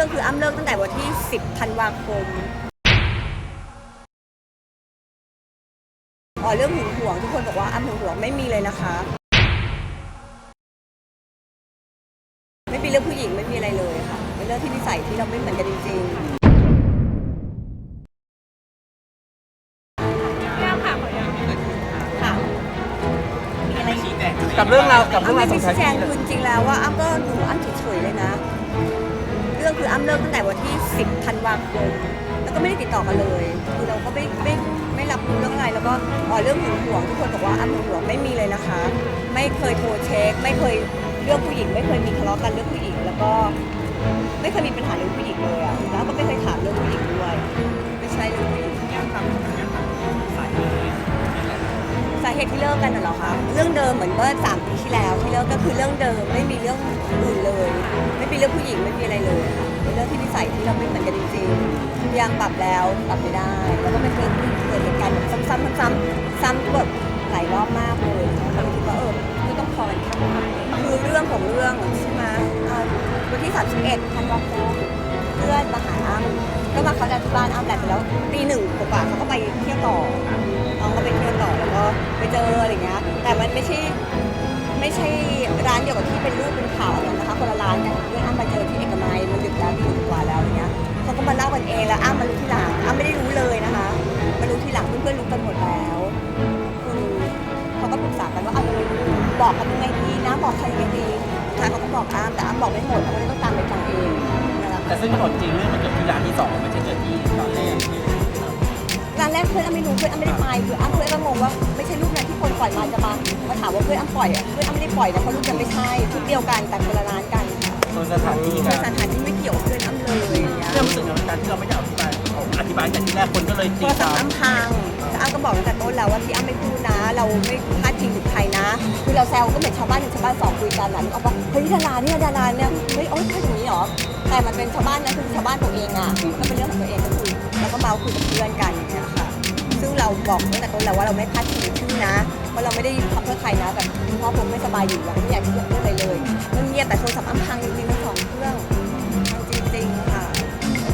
รื่องคืออ้ำเลิกตั้งแต่วันที่ 10ธันวาคมอ๋อเรื่องหึงหวงทุกคนบอกว่าอ้ำหึงหวงไม่มีเลยนะคะ ไม่มีเรื่องผู้หญิงไม่มีอะไรเลยค่ะเป็นเรื่องที่นิสัยที่เราไม่เหมือนกันจริงๆย่าค่ะขออนุญาตค่ะกับเรื่องราวกับเรื่องอ้ำราวไม่สได้งชี้สัยแจงที่คือจริงๆแล้วว่าอ้ำก็ดูอ้ำเฉยๆเลยนะ เรื่องคืออ้ำเลิกตั้งแต่วันที่ 10ธันวาคมแล้วก็ไม่ได้ติดต่อกันเลยคือเราก็ไม่ไม่ไม่รับรู้เรื่องอะไรแล้วก็อ๋อเรื่องหึงหวงทุกคนบอกว่าอ้ำหึงหวงไม่มีเลยนะคะ ไม่เคยโทรเช็ค ไม่เคยเรื่องผู้หญิง ไม่เคยมีทะเลาะกันเรื่องผู้หญิง แล้วก็ไม่เคยมีปัญหาเรื่องผู้หญิงเลยอะแล้วก็ไม่เคยถามเรื่องผู้หญิงด้วยไม่ใช่เรื่องผู้หญิงย่าทำย่างนี้ยสาเหตุสาเหตุที่เลิกกันน่ะเหรอคะเรื่องเดิมเหมือนเมื่อสามปีที่แล้วที่เลิกก็คือเรื่องเดิมไม่มีเรื่องอื่นเลย ไม่มีเรื่องผู้หญิงไม่มีอะไรเลยค่ะ เป็นเรื่องที่นิสัยที่เราไม่เหมือนกันจริงๆยายามปรับแล้วปรับไม่ได้ แล้วก็เป็นเรื่องที่เกิดเหตุการณ์แบบซ้ำๆซ้ำๆซ้ำแบบหลายรอบมากเลยเราคิดว่าเออไม่ต้องพอกันแค่นี้คือเรื่องของเรื่องใช่ไหมวันที่31ธันวาคมเพื่อนมาหาอ้ำก็มาเขาจะที่บ้านอ้ำแหละแต่แล้วตีหนึ่งกว่าเขาก็ไปเที่ยวต่อน้องก็ไปเที่ยวต่อแล้วก็ไปเจออะไรเงี้ยแต่มันไม่ใช่ ไม่ใช่ร้านเดียวกับที่เป็นรูปเป็นข่าวอันนั้นนะคะคนละร้านกันเพื่อนอ้ำมาเจอที่เอกมัยมันดึกแล้วที่ดึกกว่าแล้วอะไรเงี้ยเขาก็มาเล่ากันเองแล้วอ้ำมารู้ทีหลังอ้ำไม่ได้รู้เลยนะคะมารู้ทีหลังเพื่อนๆรู้กันหมดแล้วคือเขาก็ปรึกษากันว่าเอายังไงดีบอกเขายังไงดีนะบอกใครยังไงดีสุดท้ายเขาก็บอกอ้ำแต่อ้ำบอกไม่หมดอ้ำก็เลยต้องตามไปฟังเองนั่นแหละแต่ค่ะซึ่งผลจริงเรื่องมันเกิดที่ร้านที่สองไม่ใช่เกิดที่ตอนแรกร้านแรกเพื่อนอ้ำไม่รู้เพื่อนอ้ำไม่ได้ไปคืออ้ำเพื่อนก็งงว่าไม่ใช่รูปนั้นที่ คนปล่อยมาจะมามาถามว่าเพื่อนอ้ำปล่อยอะเพื่อนอ้ำไม่ได้ปล่อยนะเพราะรูปนั้นไม่ใช่ชุดเดียวกันแต่คนละร้านกันค่ะโดยสถานที่แต่กันสถานที่ไม่เกี่ยวกับเพื่อนอ้ำเลยอย่างเงี้ย เรื่องรู้สึกในการที่เราไม่ได้อธิบายอธิบายแต่ที่แรกคนก็เลยโทตีรคศัพวามท์อ้ำพังแต่อ้ำก็บอกตั้งแต่ต้นแล้วว่าที่อ้ำไม่พูดนะ เราไม่พลาดพิงถึงใครนะ คือเราแซวก็เหมือนชาวบ้านหนึ่งชาวบ้านสองคุยกันนะเอาว่าเฮ้ยดาราเนี่ยดาราเนี่ย เฮ้ยโอ๊ยพูดอย่างนี้เหรอ แต่มันเป็นชาวบ้านนะคือชาวบ้านตัวเองอะมันเป็นเรื่องของตัวเองก็คือแล้วก็เมาคุยกับเพื่อนกันอย่างเงี้ยค่ะ ซึ่งเราบอกตั้งแต่ต้นแล้วว่าเราไม่พลาดพิง นะว่าเราไม่ได้ทำเพื่อใครนะแต่คุณพ่อผมไม่สบายอยู่เราไม่อยากจะเรื่องอะไรเลยเรื่องเงียบแต่โทรศัพท์อ้ำพังจริงๆทั้งสองเครื่องพังจริงๆค่ะ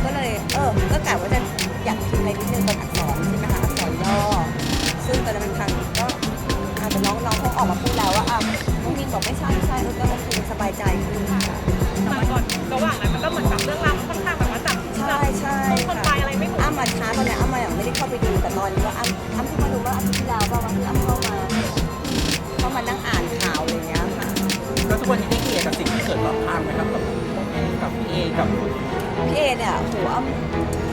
ก็เลยเออก็กะว่าจะอยากพิมพ์อะไรนิดนึงเป็นอักษรใช่ไหมคะอักษรย่อซึ่งตอนนั้นมันพังก็อาจจะน้องน้องเขาออกมาพูดแล้วว่าอะน้องมินบอกไม่ใช่ไม่ใช่เออก็โอเคสบายใจขึ้นค่ะแต่ก่อนระหว่างนั้นมันก็เหมือนกับเรื่องราวค่อนข้างแบบว่าจับใช่ใช่คนค่ะไปอะไรไม่ถูกอ้ำมาช้าตอนนี้อ้ำมาอย่างไม่ได้เข้าไปดูแต่ตอนนี้ว่าอ้ำอ้ำเพิ่งมางไหมครับกับกับพี่เอกับพี่เอเนี่ยโหอ้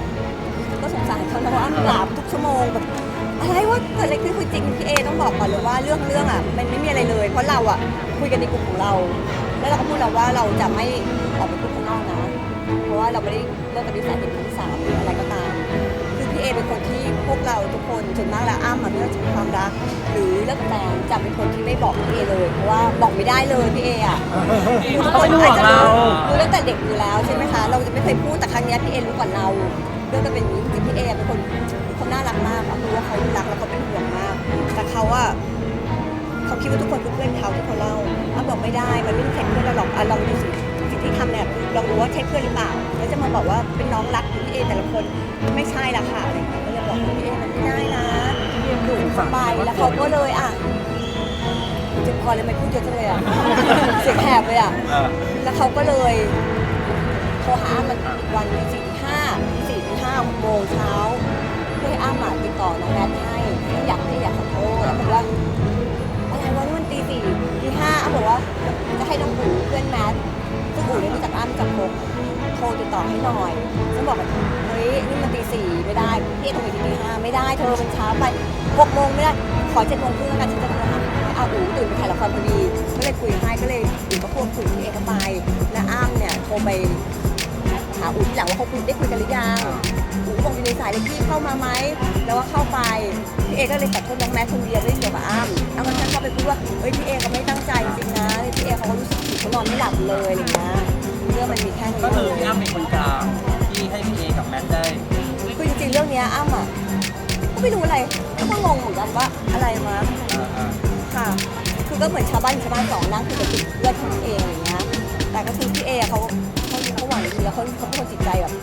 ำก็สงสารเขานะเพราะอ้ำหลับทุกชั่วโมงแบบอะไรวะเกิดอะไรขึ้นคือจริงพี่เอต้องบอกก่อนเลยว่าเรื่องเรื่องอะมันไม่มีอะไรเลย เพราะเราอะคุยกันในกลุ่มของเรา แล้วเราก็พูดแล้วว่าเราจะไม่ออกไปพูดข้างนอกนะ เพราะว่าเราไม่ได้เลิกกับพี่สายเป็นคนที่สามหรืออะไรก็ตาม เอเป็นคนที่พวกเราทุกคนส่วนมากแล้วอ้ำอะเรื่องของความรัก หรือเรื่องแฟนจะเป็นคนที่ไม่บอกพี่เอเลยเพราะว่าบอกไม่ได้เลยพี่เออะคือทุกคนอาจจะรู้รู้ตั้งแต่เด็กอยู่แล้วใช่ไหมคะเราจะไม่เคยพูดแต่ครั้งเนี้ยพี่เอรู้ก่อนเราเรื่องก็เป็นอย่างนี้จริงๆพี่เอเป็นคนเขาน่ารักมากอะรู้ว่าเขารักแล้วเขาเป็นห่วงมาก แต่เขาอะเขาคิดว่าทุกคนคือเพื่อนเขาที่เขาเล่าอ้ำบอกไม่ได้มันไม่ใช่เพื่อนเราหรอกอะลองดูสิสิ่ง ที่ทำเนี่ยลองดูว่าใช่เพื่อนหรือเปล่าแล้วจะมาบอกว่าเป็นน้องรักของพี่เอแต่ละคนไม่ใช่ละค่ะอะไรอย่างเงี้ยก็เลยบอกว่าพี่เอมันไม่ได้นะดุไปแล้วเขาก็เลยอะเจ็บคอเลยไม่พูดเยอะจังเลยอะ เสียงแหบเลยอะ เออแล้วเขาก็เลยโทรหาอ้ำมันอีกวันหนึ่งสี่ที่ห้าสี่ที่ห้าหกโมงเช้า ห้หน่อยฉันบอกว่าเฮ้ยนี่มันตีสี่ไม่ได้พี่ต้องไปที่ตีห้าไม่ได้เธอมันเช้าไปหกโมงไม่ได้ขอเจ็ดโมงครึ่งแล้วกันฉันจะโทรหาอาอู๋ตื่นไปถ่ายละครพอดีก็เลยคุยให้ก็เลยอู๋ก็ควบคุยพี่เอเข้าไปและอ้ำเนี่ยโทรไปหาอู๋ที่หลังว่าเขาคุยได้คุยกันหรือยังอู๋บอกอยู่ในสายเลยพี่เข้ามาไหมแล้วว่าเข้าไปพี่เอก็เลยขอโทษน้องแม่คนเดียวไม่ได้เกี่ยวกับอ้ำอ้ำก็แค่เข้าไปพูดว่าเฮ้ยพี่เอเขาไม่ตั้งใจจริงๆนะพี่เอเขาก็รู้สึกผิดเขานอนไม่หลับเลยอะไรอย่างเงี้ย เรื่องมันมีแค่นี้ก็คือพี่อ้ำเป็นคนกลางที่ให้พี่เอกับแมทได้คือจริงๆเรื่องเนี้ยอ้ำอะก็ไม่รู้อะไรก็งงเหมือนกันว่าอะไรมาอ่าอ่าค่ะ คือก็เหมือนชาวบ้านชาวบ้านสองนั่งคุยกับเพื่อนเท่านั้นเองอะไรอย่างเงี้ยแต่ก็คือพี่เอเขาเขาเขาหวังดีแล้วเขาเขาเป็นคนจิตใจแบบ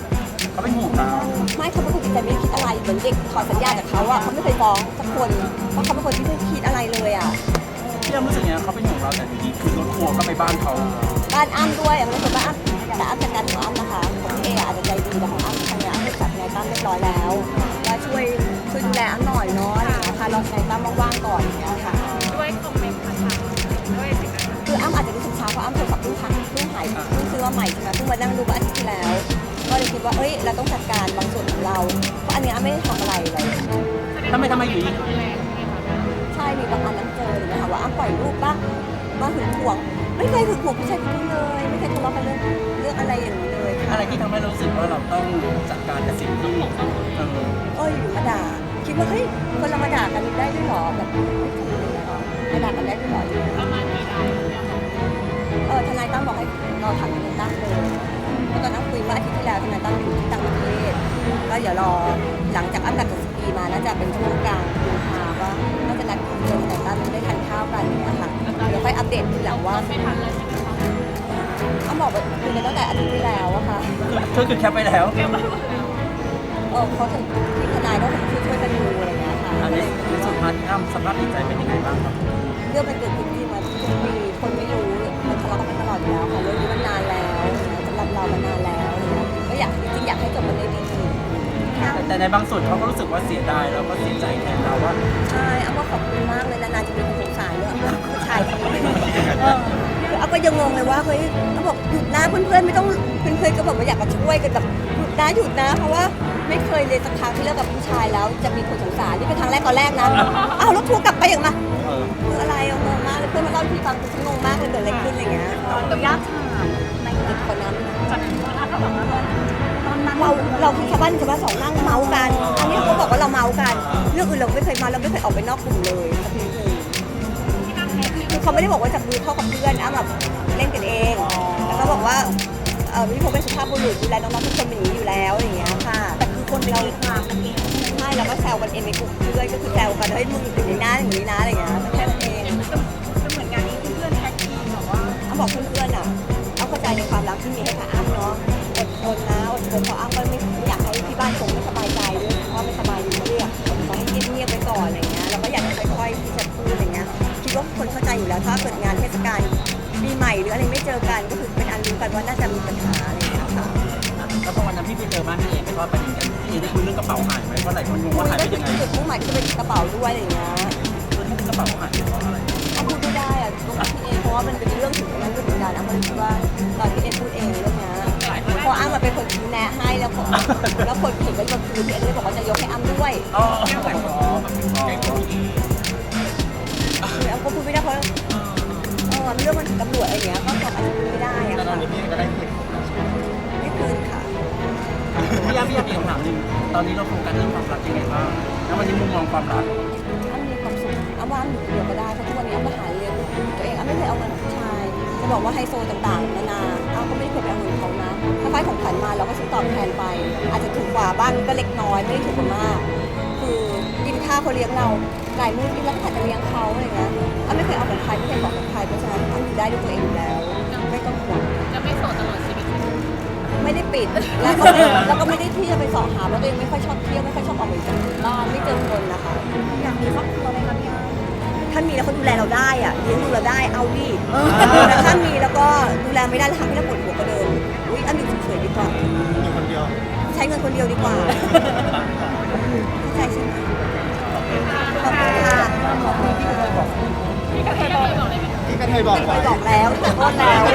เขาเป็นห่วงเราไม่เขาเป็นคนจิตใจไม่ได้คิดอะไรเหมือนเด็กขอสัญญาจากเขาอะเขาไม่เคยฟ้องสักคนเพราะเขาเป็นคนที่ไม่คิดอะไรเลยอะพี่อ้ำรู้สึกยังไงเขาเป็นห่วงเราแต่อยู่ดีคือรถทัวร์ก็ไปบ้านเขา บ้านอ้ำด้วยไม่ใช่บ้านอ้ำแต่อ้ำจัดการของอ้ำนะคะของพี่เออาจจะใจดีแต่ของอ้ำทางเนี้ยอ้ำได้จัดงานตั้มเรียบร้อยแล้วว่าช่วยช่วยดูแลอ้ำหน่อยเนาะอะไรอย่างเงี้ยค่ะรอทนายตั้มว่างๆก่อนอย่างเงี้ยค่ะด้วยคอมเมนต์ต่างๆด้วยสิ่งต่างคืออ้ำอาจจะรู้สึกช้าเพราะอ้ำโทรศัพท์เพิ่งพังเพิ่งหายเพิ่งซื้อมาใหม่ใช่ไหมเพิ่งมานั่งดูเมื่ออาทิตย์ที่แล้ว ก็เลยคิดว่าเอ้ยเราต้องจัดการบางส่วนของเราเพราะอันเนี้ยอ้ำไม่ได้ทำอะไรเลยทำไมทำไมอยู่ดีรุนแรงไหมคะใช่มีบางอันนั้นเจอเลยนะคะว่าอ้ำปล่อยรูปปะมาหึงหวง ไม่เคยหึงหวงผู้ชายคนนี้เลย ไม่เคยทะเลาะกันเรื่องเรื่องอะไรอย่างนี้เลยค่ะอะไรที่ทำให้เรารู้สึกว่าเราต้องจัดการกับสิ่งที่เออเอ้ยอยู่มาด่าคิดว่าเฮ้ยคนเรามาด่ากันได้ด้วยเหรอแบบไม่ถูกเลยเหรอมาด่ากันได้ด้วยเหรออย่างเงี้ยประมาณกี่รายเออทนายตั้มบอกให้รอถามทนายตั้มเลยเพราะตอนนั้นคุยเมื่ออาทิตย์ที่แล้วทนายตั้มอยู่ที่ต่างประเทศก็เดี๋ยวรอหลังจากอันดับจากสกีมาน่าจะเป็นช่วงกลางกุมภาว่า เดี๋ยวค่อยอัปเดตทีหลังว่าไม่ทันเลยใช่ไหมคะอ้ำบอกว่าคุยกันตั้งแต่อาทิตย์ที่แล้วอะค่ะก็คือแคปไปแล้วเก็บไว้หมดแล้วเออเขาถึงที่ทนายก็ช่วยช่วยกันดูอะไรอย่างเงี้ยค่ะอันนี้ในสุดท้ายที่อ้ำสภาพจิตใจเป็นยังไงบ้างครับเรื่องมันเกิดขึ้นที่มาทุกปีคนไม่รู้มันทะเลาะกันมาตลอดอยู่แล้วค่ะเรื่องนี้มันนานแล้วสำหรับเรามันนานแล้วก็อยากจริงๆอยากให้จบมันได้ดี แต่แต่ในบางส่วนเขาก็รู้สึกว่าเสียดายแล้วก็เสียใจแทนเราว่าใช่อ้ำก็ขอบคุณมากเลยนานๆจะมีคนสงสารเรื่องผู้ชายคนนี้เออคืออ้ำก็ยังงงเลยว่าเฮ้ยอ้ำบอกหยุดนะเพื่อนๆไม่ต้องเพื่อนๆก็แบบว่าอยากมาช่วยกันแบบหยุดนะหยุดนะ เพราะว่าไม่เคยเลยสักครั้งที่เลิกกับผู้ชายแล้วจะมีคนสงสารนี่เป็นครั้งแรกตอนแรกนะอ้าวแล้วทัวร์กลับไปอย่างมาเออคืออะไรอะงงมากเลยเพื่อนมาเล่าให้พี่ฟังคือฉันงงมากเลยเกิดอะไรขึ้นอะไรเงี้ยตัวญาติถามในติดคนนั้นจากนั้นว่าถ้าแบบว่าตอนนั้น เราเราคือชาวบ้านชาวบ้านสองนั่งเมาส์กัน อันนี้เขาบอกว่าเราเมาส์กัน เรื่องอื่นเราไม่เคยเมาเราไม่เคยออกไปนอกกลุ่มเลยสักทีหนึ่งคือเขาไม่ได้บอกว่าจับมือเข้ากับเพื่อนอ้ำแบบเล่นกันเองแต่เขาบอกว่าเออพี่พงเป็นสุภาพบุรุษดูแลน้องๆทุกคนเป็นอย่างนี้อยู่แล้วอย่างเงี้ยค่ะแต่คือคนเราความกันเองใช่เราก็แซวกันเองในกลุ่มเพื่อนก็คือแซวกันเฮ้ยมึงอย่างนี้นะอย่างนี้นะอะไรเงี้ย อกันก็คือเป็นอันรู้กันว่าน่าจะมีปัญหาอะไรเงี้ยค่ะแล้วพอวันนั้นพี่ไปเจอบ้านพี่เอกไปทอดประเด็นกันพี่เอกได้คุยเรื่องกระเป๋าหายไหมเพราะหลายคนงงว่าหายไปยังไงจุดมุ่งหมายที่จะเป็นกระเป๋าด้วยอะไรเงี้ยส่วนที่กระเป๋าหายเพราะอะไรอ้ำพูดไม่ได้อะตัวพี่เองเพราะว่ามันเป็นเรื่องถึงงั้นด้วยเหมือนกันอ้ำก็เลยคิดว่าตอนพี่เองพูดเองเรื่องเนี้ยพราะอ้ำมาเป็นคนชี้แนะให้แล้วคนแล้วคนเห็นก็คือพี่เอ็นเลยบอกว่าจะยกให้อ้ำด้วย เออเรื่องมันถึงตำรวจอะไรอย่างเงี้ยก็ทำอาจจะพูดไม่ได้อะแต่ตอค่ะนนี้พี่ก็ได้คุยไม่คืนค่ะ พี่อ้ำพี่อ้ำมีคำถามหนึ่งตอนนี้เราโฟกัสเรื่องความรักยังไงบ้างแล้ววันนี้มุมมองความรักอ้ำมีความสุขอ้ำว่าอ้ำอยู่คนเดียวก็ได้เพราะทุกวันนี้อ้ำก็หาเลี้ยงตัวเองอ้ำไม่เคยเอาเงินผู้ชาย จะบอกว่าไฮโซต่างๆนานาอ้ำก็ไม่ได้เคยไปเอาเงินเขานะถ้าใครของขวัญมาเราก็ซื้อตอบแทนไป อาจจะถูกกว่าบ้างก็เล็กน้อยไม่ได้ถูกกว่ามาก คือกินข้าวเขาเลี้ยงเรา หลายมื้อกินแล้วก็อาจจะเลี้ยงเขาอะไรเงี้ยอ้ำไม่เคยเอาของใครไม่เคยบอกของใครเพราะฉะนั้นอ้ำอยู่ได้ด้วยตัวเองอยู่แล้ว ไม่ต้องห่วงจะไม่โสดตลอดชีวิต ไม่ได้ปิดแล้วก็ไม่แล้วก็ไม่ได้ที่จะไปสอบหาเพราะตัวเองไม่ค่อยชอบเที่ยวไม่ค่อยชอบออกไปจากบ้านไม่เจอคนนะคะอยากมีครอบครัวไหมคะพี่อ้ำถ้ามีแล้วเขาดูแลเราได้อะเลี้ยงดูเราได้เอาดิแต่ถ้ามีแล้วก็ดูแลไม่ได้แล้วทำให้เราปวดหัวกว่าเดิมอุ้ยอ้ำอยู่เฉยๆดีกว่าอยู่คนเดียว ใช้เงินคนเดียวดีกว่า บอกไว้บอกแล้วขอโทษแล้ว